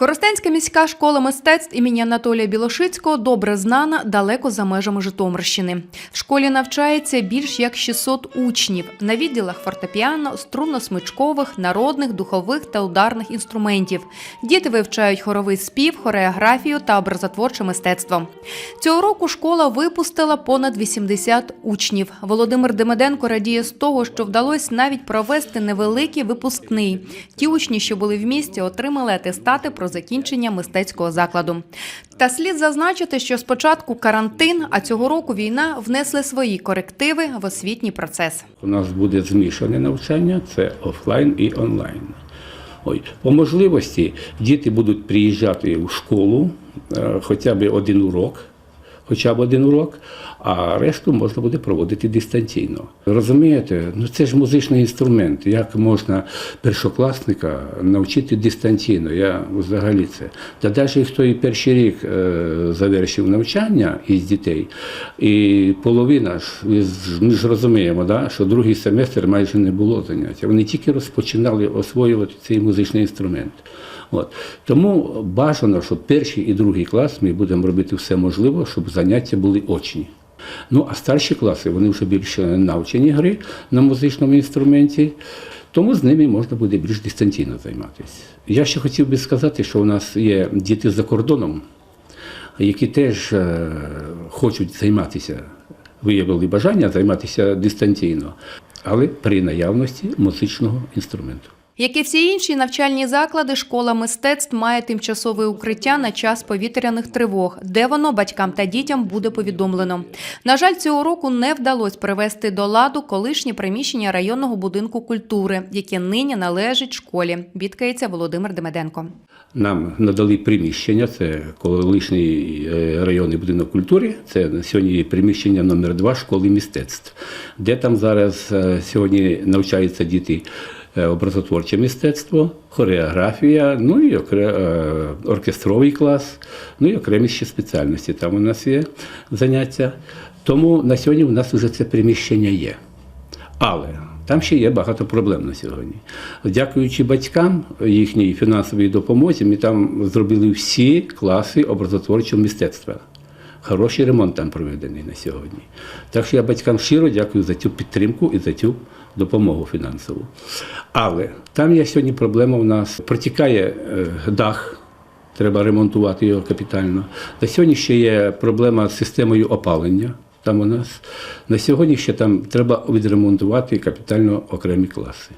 Коростенська міська школа мистецтв імені Анатолія Білошицького добре знана далеко за межами Житомирщини. В школі навчається більш як 600 учнів на відділах фортепіано, струнно-смичкових, народних, духових та ударних інструментів. Діти вивчають хоровий спів, хореографію та образотворче мистецтво. Цього року школа випустила понад 80 учнів. Володимир Демиденко радіє з того, що вдалося навіть провести невеликий випускний. Ті учні, що були в місті, отримали атестати про закінчення мистецького закладу. Та слід зазначити, що спочатку карантин, а цього року війна внесли свої корективи в освітній процес. У нас буде змішане навчання, це офлайн і онлайн. Ой, по можливості діти будуть приїжджати в школу е, хоча б один урок, хоча б один урок, а решту можна буде проводити дистанційно. Розумієте, ну це ж музичний інструмент. Як можна першокласника навчити дистанційно? Я взагалі це. Та навіть хто і перший рік е, завершив навчання із дітей, і половина ж ми ж розуміємо, да, що другий семестр майже не було заняття. Вони тільки розпочинали освоювати цей музичний інструмент. От. Тому бажано, щоб перший і другий клас ми будемо робити все можливе, щоб заняття були очні. Ну, а старші класи вони вже більше навчені гри на музичному інструменті, тому з ними можна буде більш дистанційно займатися. Я ще хотів би сказати, що у нас є діти за кордоном, які теж е, хочуть займатися, виявили бажання займатися дистанційно, але при наявності музичного інструменту. Як і всі інші навчальні заклади, школа мистецтв має тимчасове укриття на час повітряних тривог, де воно батькам та дітям буде повідомлено. На жаль, цього року не вдалося привести до ладу колишнє приміщення районного будинку культури, яке нині належить школі. Бідкається Володимир Демеденко. Нам надали приміщення, це колишній е, районний будинок культури, це на сьогодні приміщення номер 2 школи мистецтв, де там зараз е, сьогодні навчаються діти образотворче мистецтво, хореографія, ну і е, оркестровий клас, ну і окремі ще спеціальності. Там у нас є заняття. Тому на сьогодні у нас вже це приміщення є. Але там ще є багато проблем на сьогодні. Дякуючи батькам їхній фінансовій допомозі, ми там зробили всі класи образотворчого мистецтва. Хороший ремонт там проведений на сьогодні. Так що я батькам щиро дякую за цю підтримку і за цю допомогу фінансову. Але там є сьогодні проблема у нас. Протікає е, дах, треба ремонтувати його капітально. На сьогодні ще є проблема з системою опалення. Там у нас на сьогодні ще там треба відремонтувати капітально окремі класи.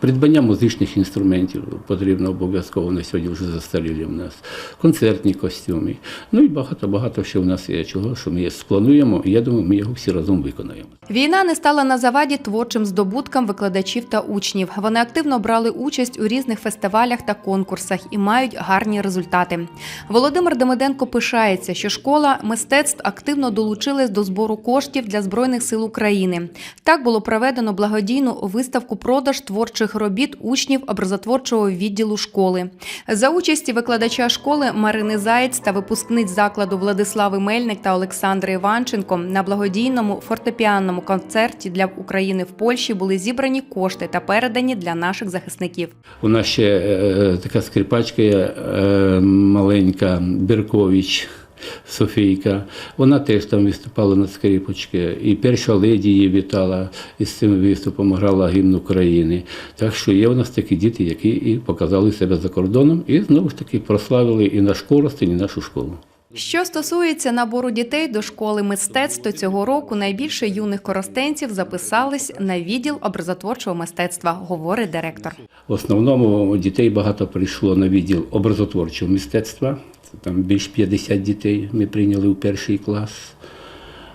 Придбання музичних інструментів потрібно обов'язково на сьогодні вже застарілі у нас. Концертні костюми. Ну і багато-багато ще у нас є чого, що ми сплануємо, і я думаю, ми його всі разом виконаємо. Війна не стала на заваді творчим здобуткам викладачів та учнів. Вони активно брали участь у різних фестивалях та конкурсах і мають гарні результати. Володимир Демиденко пишається, що школа мистецтв активно долучилась до збору коштів для збройних сил України. Так було проведено благодійну виставку продаж творчих робіт учнів образотворчого відділу школи. За участі викладача школи Марини Заєць та випускниць закладу Владислави Мельник та Олександри Іванченко на благодійному фортепіанному концерті для України в Польщі були зібрані кошти та передані для наших захисників. У нас ще е, така скрипачка е, маленька Беркович. Софійка, вона теж там виступала на скрипочці. І перша леді її вітала із цим виступом, грала гімн України. Так що є у нас такі діти, які і показали себе за кордоном, і знову ж таки прославили і наш Коростень, і нашу школу. Що стосується набору дітей до школи мистецтв, то цього року найбільше юних коростенців записались на відділ образотворчого мистецтва, говорить директор. В основному дітей багато прийшло на відділ образотворчого мистецтва. Там більш 50 дітей ми прийняли у перший клас.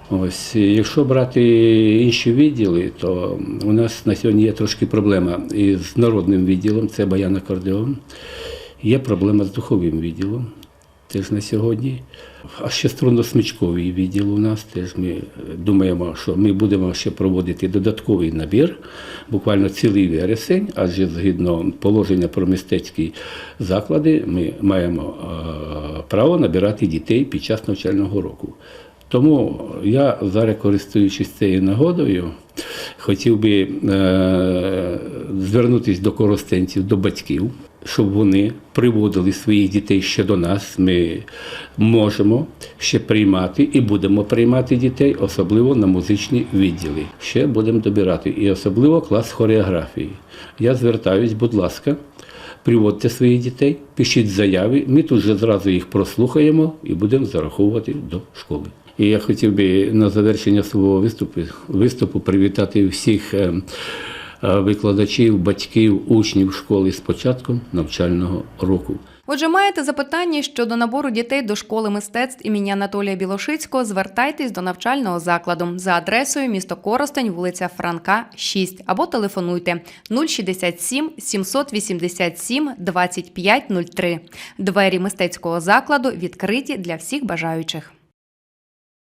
Ось, якщо брати інші відділи, то у нас на сьогодні є трошки проблема із народним відділом, це баян акордеон. Є проблема з духовим відділом, теж на сьогодні. А ще струнно-смичковий відділ у нас теж ми думаємо, що ми будемо ще проводити додатковий набір, буквально цілий вересень, адже згідно положення про мистецькі заклади, ми маємо е, право набирати дітей під час навчального року. Тому я зараз, користуючись цією нагодою, хотів би е, звернутися до коростенців, до батьків, щоб вони приводили своїх дітей ще до нас. Ми можемо ще приймати і будемо приймати дітей, особливо на музичні відділи. Ще будемо добирати, і особливо клас хореографії. Я звертаюсь, будь ласка, приводьте своїх дітей, пишіть заяви. Ми тут же зразу їх прослухаємо і будемо зараховувати до школи. І я хотів би на завершення свого виступу, виступу привітати всіх е, е, викладачів, батьків, учнів школи з початком навчального року. Отже, маєте запитання щодо набору дітей до школи мистецтв імені Анатолія Білошицького, звертайтесь до навчального закладу за адресою місто Коростень, вулиця Франка, 6 або телефонуйте 067 787 2503. Двері мистецького закладу відкриті для всіх бажаючих.